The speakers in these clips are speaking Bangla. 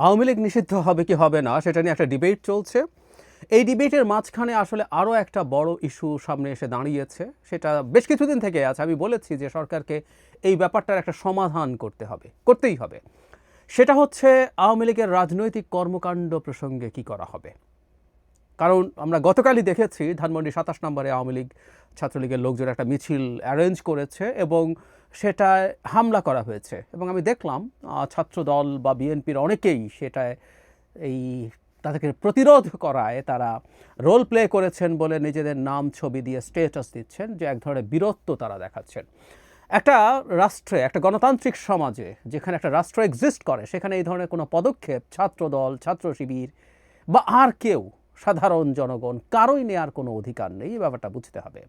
আওয়ামী লীগ নিষিদ্ধ হবে কি হবে না, সেটা নিয়ে একটা ডিবেট চলছে। এই ডিবেটের মাঝখানে আসলে আরও একটা বড় ইস্যু সামনে এসে দাঁড়িয়েছে, সেটা বেশ কিছুদিন থেকে আছে। আমি বলেছি যে সরকারকে এই ব্যাপারটার একটা সমাধান করতে হবে, করতেই হবে। সেটা হচ্ছে আওয়ামী লীগের রাজনৈতিক কর্মকাণ্ড প্রসঙ্গে কি করা হবে? কারণ আমরা গতকালই দেখেছি ধানমন্ডি সাতাশ নম্বরে আওয়ামী লীগ ছাত্রলীগের লোকজন একটা মিছিল অ্যারেঞ্জ করেছে এবং সেটায় হামলা করা হয়েছে। এবং আমি দেখলাম ছাত্রদল বা বিএনপির অনেকেই সেটায় এই তাদেরকে প্রতিরোধ করায় তারা রোল প্লে করেছেন বলে নিজেদের নাম, ছবি দিয়ে স্টেটাস দিচ্ছেন, যে এক ধরনের বীরত্ব তারা দেখাচ্ছেন। একটা রাষ্ট্রে, একটা গণতান্ত্রিক সমাজে যেখানে একটা রাষ্ট্র এক্সিস্ট করে, সেখানে এই ধরনের কোনো পদক্ষেপ ছাত্রদল, ছাত্র শিবির বা আর কেউ সাধারণ জনগণ কারোই নেওয়ার কোনো অধিকার নেই, এই ব্যাপারটা বুঝতে হবে।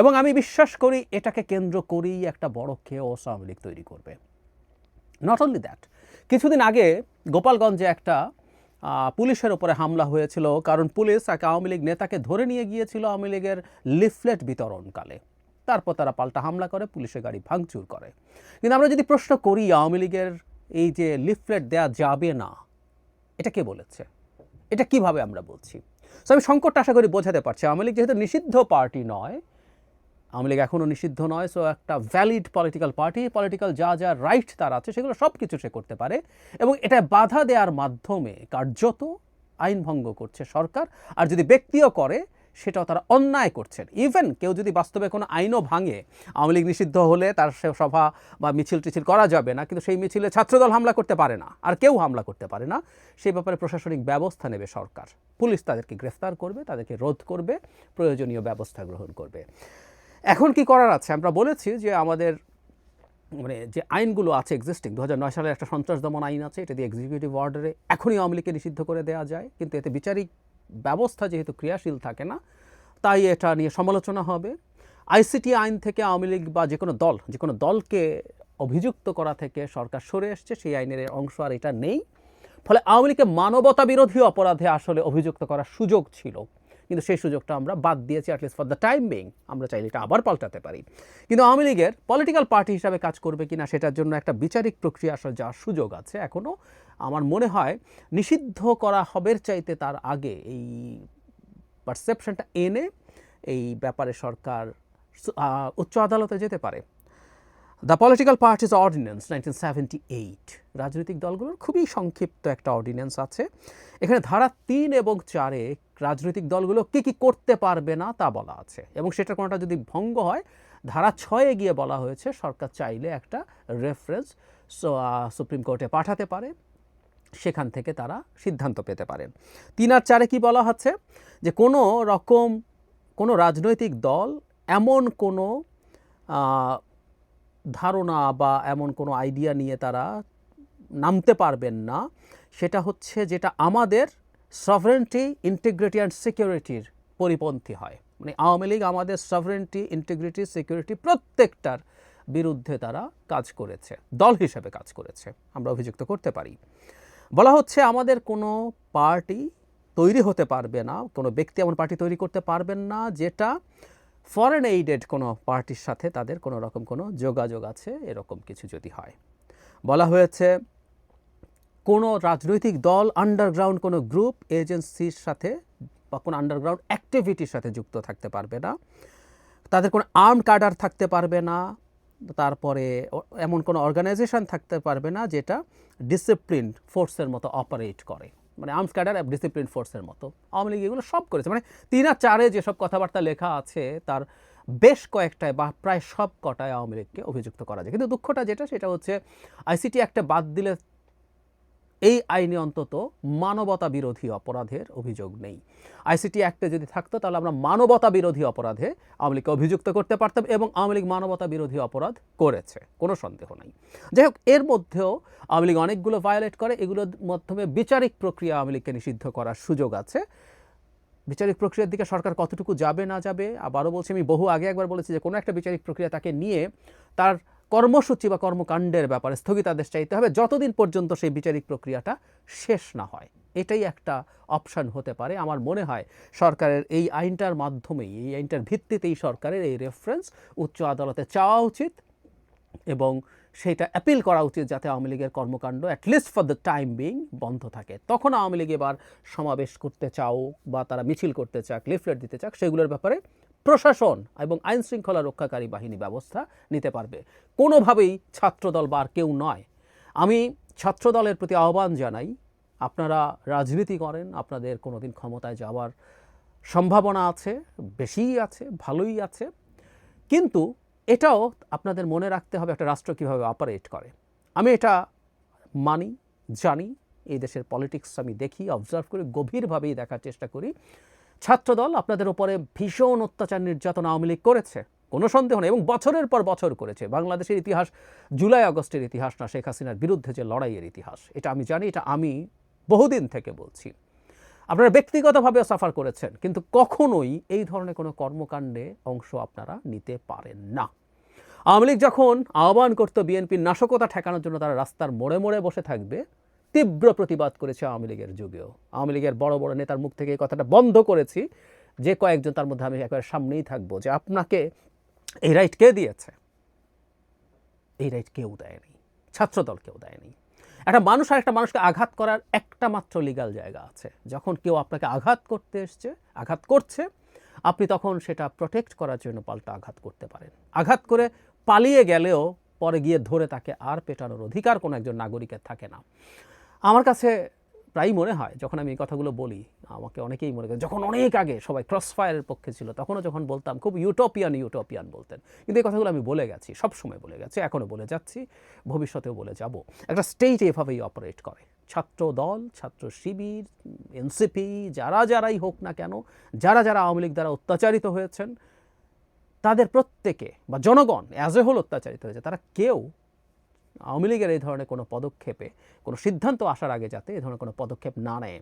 এবং আমি বিশ্বাস করি এটাকে কেন্দ্র করেই একটা বড় কেওস আওয়ামী লীগ তৈরি করবে। নট অনলি দ্যাট কিছুদিন আগে গোপালগঞ্জে একটা পুলিশের ওপরে হামলা হয়েছিল কারণ পুলিশ এক আওয়ামী লীগ নেতাকে ধরে নিয়ে গিয়েছিল আওয়ামী লীগের লিফলেট বিতরণকালে। তারপর তারা পাল্টা হামলা করে, পুলিশের গাড়ি ভাঙচুর করে। কিন্তু আমরা যদি প্রশ্ন করি আওয়ামী লীগের এই যে লিফলেট দেওয়া যাবে না, এটা কে বলেছে? এটা কীভাবে আমরা বলছি? সো আমি সংকটটা আশা করি বোঝাতে পারছি। আওয়ামী লীগ যেহেতু নিষিদ্ধ পার্টি নয় আওয়ামী লীগ এখনও নিষিদ্ধ নয় সো একটা ভ্যালিড পলিটিক্যাল পার্টি পলিটিক্যাল যা যা রাইট তার আছে, সেগুলো সব কিছু সে করতে পারে। এবং এটা বাধা দেওয়ার মাধ্যমে কার্যত আইন ভঙ্গ করছে সরকার, আর যদি ব্যক্তিও করে, সেটাও তারা অন্যায় করছেন। ইভেন কেউ যদি বাস্তবে কোনো আইনও ভাঙে, আওয়ামী লীগ নিষিদ্ধ হলে তার সে সভা বা মিছিল টিছিল করা যাবে না, কিন্তু সেই মিছিলে ছাত্রদল হামলা করতে পারে না, আর কেউ হামলা করতে পারে না, সেই ব্যাপারে প্রশাসনিক ব্যবস্থা নেবে সরকার। পুলিশ তাদেরকে গ্রেফতার করবে, তাদেরকে রোধ করবে, প্রয়োজনীয় ব্যবস্থা গ্রহণ করবে। এখন কি করার আছে? আমরা বলেছি যে আমাদের মানে যে আইনগুলো আছে এক্সিস্টিং দু হাজার নয় সালের একটা সন্ত্রাস দমন আইন আছে, এটা দিয়ে এক্সিকিউটিভ অর্ডারে এখনই আওয়ামী লীগকে নিষিদ্ধ করে দেওয়া যায়। কিন্তু এতে বিচারিক ব্যবস্থা যেহেতু ক্রিয়াশীল থাকে না, তাই এটা নিয়ে সমালোচনা হবে। আইসিটি আইন থেকে আওয়ামী লীগ বা যে কোনো দল, যে কোনো দলকে অভিযুক্ত করা থেকে সরকার সরে এসছে, সেই আইনের অংশ আর এটা নেই। ফলে আওয়ামী লীগকে মানবতা বিরোধী অপরাধে আসলে অভিযুক্ত করার সুযোগ ছিল। কিন্তু সেই সুযোগটা আমরা বাদ দিয়েছি at least for the time being আমরা চাইলে এটা আবার পাল্টাতে পারি। কিন্তু আওয়ামী লীগের পলিটিক্যাল পার্টি হিসাবে কাজ করবে কি না সেটার জন্য একটা বিচারিক প্রক্রিয়া আসলে যাওয়ার সুযোগ আছে। এখনও আমার মনে হয় নিষিদ্ধ করা হবের চাইতে তার আগে এই পারসেপশনটা এনে এই ব্যাপারে সরকার উচ্চ আদালতে যেতে পারে। The political parties ordinance nineteen seventy eight রাজনৈতিক দলগুলোর খুবই সংক্ষিপ্ত একটা অর্ডিন্যান্স আছে। এখানে ধারা তিন এবং চারে রাজনৈতিক দলগুলো কী কী করতে পারবে না তা বলা আছে। এবং সেটা কোনোটা যদি ভঙ্গ হয়, ধারা ছয়ে গিয়ে বলা হয়েছে, সরকার চাইলে একটা রেফারেন্স সুপ্রিম কোর্টে পাঠাতে পারে। সেখান থেকে তারা সিদ্ধান্ত পেতে পারেন তিন আর চারে কি বলা হচ্ছে? যে কোনো রকম কোনো রাজনৈতিক দল এমন কোনো ধারণা বা এমন কোনো আইডিয়া নিয়ে তারা নামতে পারবেন না। সেটা হচ্ছে যেটা আমাদের সভারেন্টি ইন্টিগ্রিটি অ্যান্ড সিকিউরিটির পরিপন্থী হয়। মানে আওয়ামী লীগ আমাদের সভারেন্টি ইন্টিগ্রিটি সিকিউরিটি প্রত্যেকটার বিরুদ্ধে তারা কাজ করেছে, দল হিসেবে কাজ করেছে। আমরা অভিযুক্ত করতে পারি। বলা হচ্ছে আমাদের কোনো পার্টি তৈরি হতে পারবে না, কোনো ব্যক্তি এমন পার্টি তৈরি করতে পারবেন না যেটা ফরেন এইডেড কোনো পার্টির সাথে তাদের কোনো রকম কোনো যোগাযোগ আছে, এরকম কিছু যদি হয়। বলা হয়েছে, কোনো রাজনৈতিক দল আন্ডারগ্রাউন্ড কোনো গ্রুপ এজেন্সির সাথে বা কোনো আন্ডারগ্রাউন্ড অ্যাক্টিভিটির সাথে যুক্ত থাকতে পারবে না। তাদের কোনো আর্ম কার্ডার থাকতে পারবে না। তারপরে এমন কোনো অর্গানাইজেশন থাকতে পারবে না যেটা ডিসিপ্লিন ফোর্সের মতো অপারেট করে। মানে আর্মস ক্যাডার ডিসিপ্লিন ফোর্সের মতো। আওয়ামী লীগ এগুলো সব করেছে। মানে তিন আর চারে যেসব কথাবার্তা লেখা আছে, তার বেশ কয়েকটায় বা প্রায় সব কটায় আওয়ামী লীগকে অভিযুক্ত করা যায়। কিন্তু দুঃখটা যেটা, সেটা হচ্ছে আইসিটি একটা বাদ দিলে এই আইনে অন্তত মানবতা বিরোধী অপরাধের অভিযোগ নেই। আইসিটি অ্যাক্টে যদি থাকতো, তাহলে আমরা মানবতা বিরোধী অপরাধে আওয়ামী লীগকে অভিযুক্ত করতে পারতাম এবং আওয়ামী লীগ মানবতা বিরোধী অপরাধ করেছে, কোনো সন্দেহ নাই। যাই হোক এর মধ্যেও আওয়ামী লীগ অনেকগুলো ভায়োলেট করে, এগুলোর মাধ্যমে বিচারিক প্রক্রিয়া আওয়ামী লীগকে নিষিদ্ধ করার সুযোগ আছে। বিচারিক প্রক্রিয়ার দিকে সরকার কতটুকু যাবে না যাবে, আবারও বলছি, আমি বহু আগে একবার বলেছি যে কোনো একটা বিচারিক প্রক্রিয়া তাকে নিয়ে তার কর্মসূচি বা কর্মকাণ্ডের ব্যাপারে স্থগিতাদেশ চাইতে হবে যতদিন পর্যন্ত সেই বিচারিক প্রক্রিয়াটা শেষ না হয়। এটাই একটা অপশান হতে পারে। আমার মনে হয় সরকারের এই আইনটার মাধ্যমেই, এই আইনটার ভিত্তিতেই সরকারের এই রেফারেন্স উচ্চ আদালতে চাওয়া উচিত এবং সেটা অ্যাপিল করা উচিত যাতে আওয়ামী লীগের কর্মকাণ্ড at least for the time being বন্ধ থাকে। তখন আওয়ামী লীগ এবার সমাবেশ করতে চাও বা তারা মিছিল করতে চাক লিফলেট দিতে চাক, সেগুলোর ব্যাপারে প্রশাসন এবং আইন শৃঙ্খলা রক্ষাকারী বাহিনী ব্যবস্থা নিতে পারবে। কোনোভাবেই ছাত্রদল বা আর কেউ নয়। আমি ছাত্রদলের প্রতি আহ্বান জানাই, আপনারা রাজনীতি করেন, আপনাদের কোনোদিন ক্ষমতায় যাওয়ার সম্ভাবনা আছে, বেশিই আছে, ভালোই আছে। কিন্তু এটাও আপনাদের মনে রাখতে হবে একটা রাষ্ট্র কীভাবে অপারেট করে। আমি এটা মানি, জানি, এই দেশের পলিটিক্স আমি দেখি অবজার্ভ করি, গভীরভাবেই দেখার চেষ্টা করি। ছাত্রদল আপনাদের ওপরে ভীষণ অত্যাচার নির্যাতন আওয়ামী লীগ করেছে। কোনো সন্দেহ নেই এবং বছরের পর বছর করেছে। বাংলাদেশের ইতিহাস জুলাই আগস্টের ইতিহাস না, শেখ হাসিনার বিরুদ্ধে যে লড়াইয়ের ইতিহাস, এটা আমি জানি, এটা আমি বহুদিন থেকে বলছি। আপনারা ব্যক্তিগতভাবে সাফার করেছেন, কিন্তু কখনোই এই ধরনের কোনো কর্মকাণ্ডে অংশ আপনারা নিতে পারেন না। আওয়ামী লীগ যখন আহ্বান করতো বিএনপির নাশকতা ঠেকানোর জন্য তারা রাস্তার মোড়ে মোড়ে বসে থাকবে তীব্র প্রতিবাদ করেছে আওয়ামী লীগের যুগেও। আওয়ামী লীগের বড় বড় নেতার মুখ থেকে এই কথাটা বন্ধ করেছি যে কয়েকজন তার মধ্যে আমি একবার সামনেই থাকব যে আপনাকে এই রাইট কে দিয়েছে? এই রাইট কেউ দেয়নি। ছাত্রদল কেউ দেয়নি। একটা মানুষ আর একটা মানুষকে আঘাত করার একটা মাত্র লিগাল জায়গা আছে। যখন কেউ আপনাকে আঘাত করতে এসছে, আঘাত করছে, আপনি তখন সেটা প্রোটেক্ট করার জন্য পাল্টা আঘাত করতে পারেন। আঘাত করে পালিয়ে গেলেও পরে গিয়ে ধরে তাকে আর পেটানোর অধিকার কোনো একজন নাগরিকের থাকে না। আমার কাছে প্রায়ই মনে হয়, যখন আমি এই কথাগুলো বলি, আমাকে অনেকেই মনে করে যখন অনেক আগে সবাই ক্রস ফায়ারের পক্ষে ছিল, তখনও যখন বলতাম, খুব ইউটোপিয়ান ইউটোপিয়ান বলতেন। কিন্তু এই কথাগুলো আমি বলে গেছি সব সময় বলে গেছি, এখনও বলে যাচ্ছি, ভবিষ্যতেও বলে যাব। একটা স্টেট এভাবেই অপারেট করে। ছাত্র দল, ছাত্র শিবির, এনসিপি, যারা যারাই হোক না কেন, যারা যারা আওয়ামী লীগ দ্বারা অত্যাচারিত হয়েছেন, তাদের প্রত্যেকে বা জনগণ অ্যাজ এ হোল অত্যাচারিত হয়েছে, তারা কেউ আওয়ামী লীগের এই ধরনের কোনো পদক্ষেপে, কোনো সিদ্ধান্ত আসার আগে যাতে এই ধরনের কোনো পদক্ষেপ না নেয়।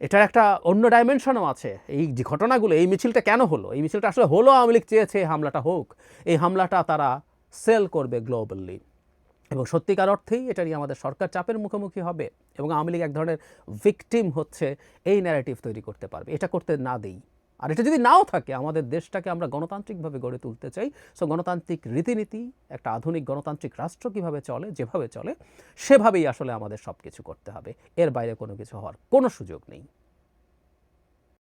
এটার একটা অন্য ডাইমেনশনও আছে। এই যে ঘটনাগুলো, এই মিছিলটা কেন হলো? এই মিছিলটা আসলে হলো আওয়ামী লীগ চেয়েছে, এই হামলাটা হোক। এই হামলাটা তারা সেল করবে গ্লোবালি এবং সত্যিকার অর্থেই এটা নিয়ে আমাদের সরকার চাপের মুখোমুখি হবে এবং আওয়ামী লীগ এক ধরনের ভিকটিম হচ্ছে, এই ন্যারেটিভ তৈরি করতে পারবে। এটা করতে না দেই। আর এটা যদি নাও থাকে, আমাদের দেশটাকে আমরা গণতান্ত্রিকভাবে গড়ে তুলতে চাই। সো গণতান্ত্রিক রীতিনীতি, একটা আধুনিক গণতান্ত্রিক রাষ্ট্র কীভাবে চলে, যেভাবে চলে, সেভাবেই আসলে আমাদের সব কিছু করতে হবে। এর বাইরে কোনো কিছু হওয়ার কোনো সুযোগ নেই।